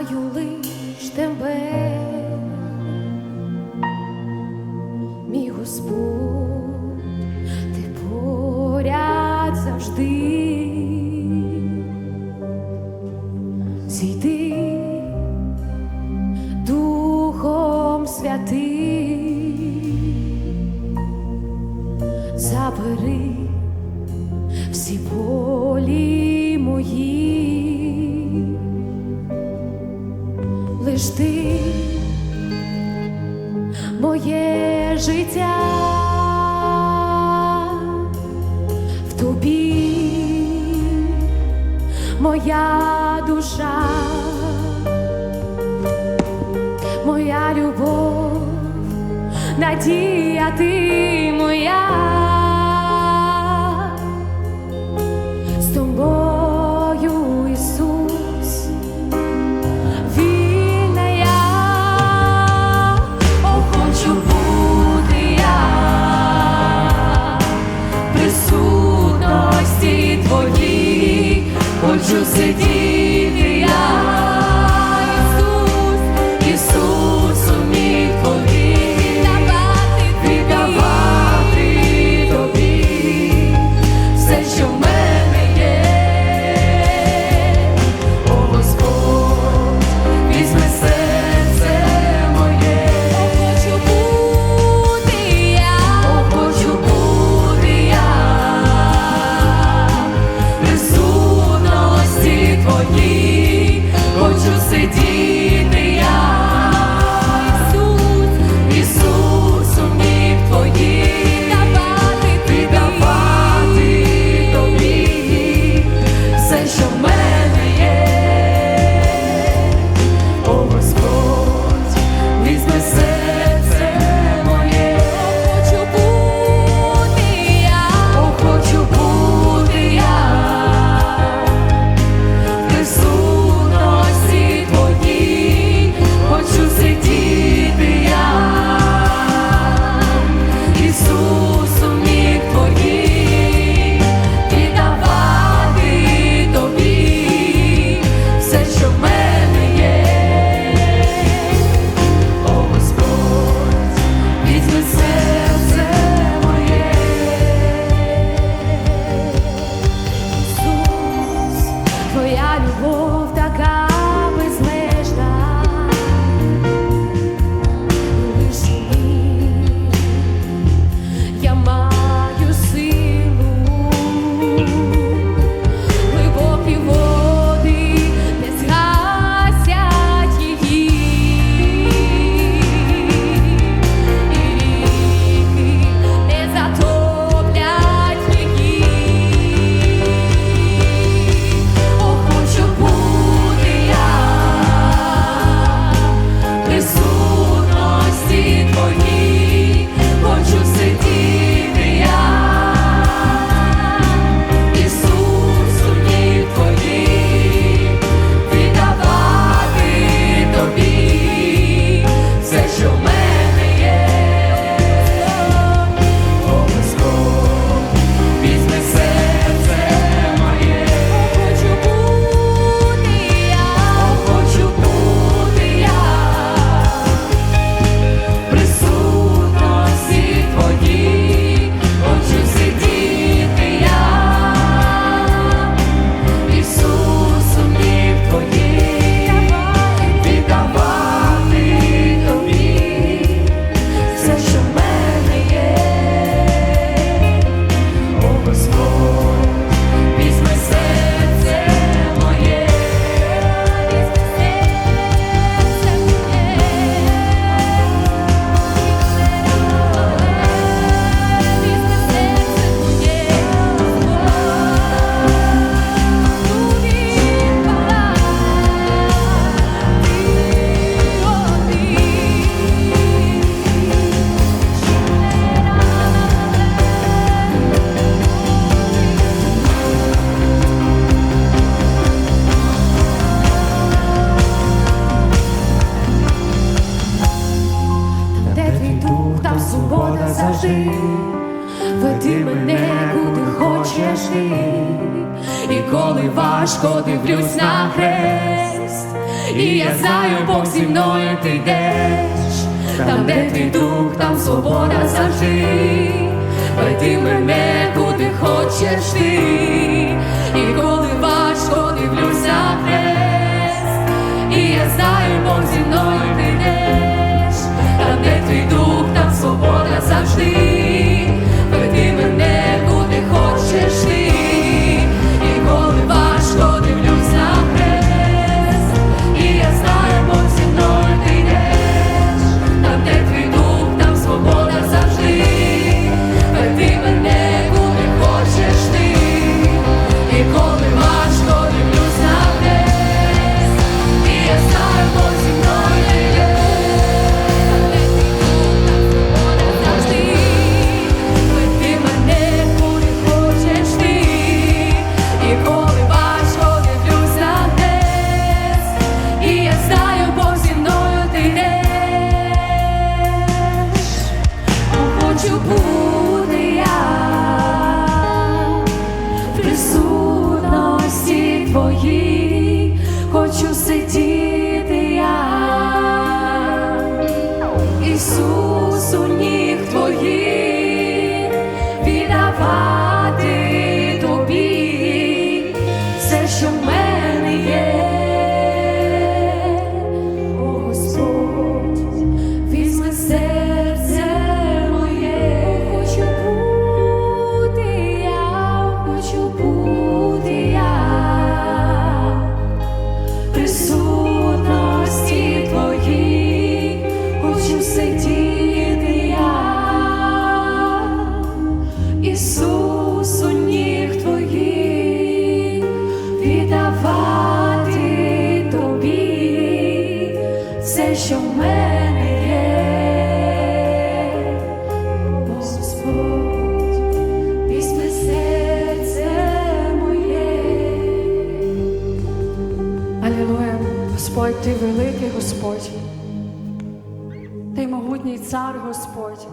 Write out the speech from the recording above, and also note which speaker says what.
Speaker 1: шукаю лиш тебе, мій Господь. моє життя в тобі, моя душа, моя любов, надія ти моя. кажи, веди мене, куди хочеш ти, і коли важко дивлюсь на хрест, і я знаю, Бог зі мною ти йдеш, там, де твій дух, там свобода завжди, веди мене, куди хочеш ти.
Speaker 2: ти великий Господь, ти могутній цар Господь.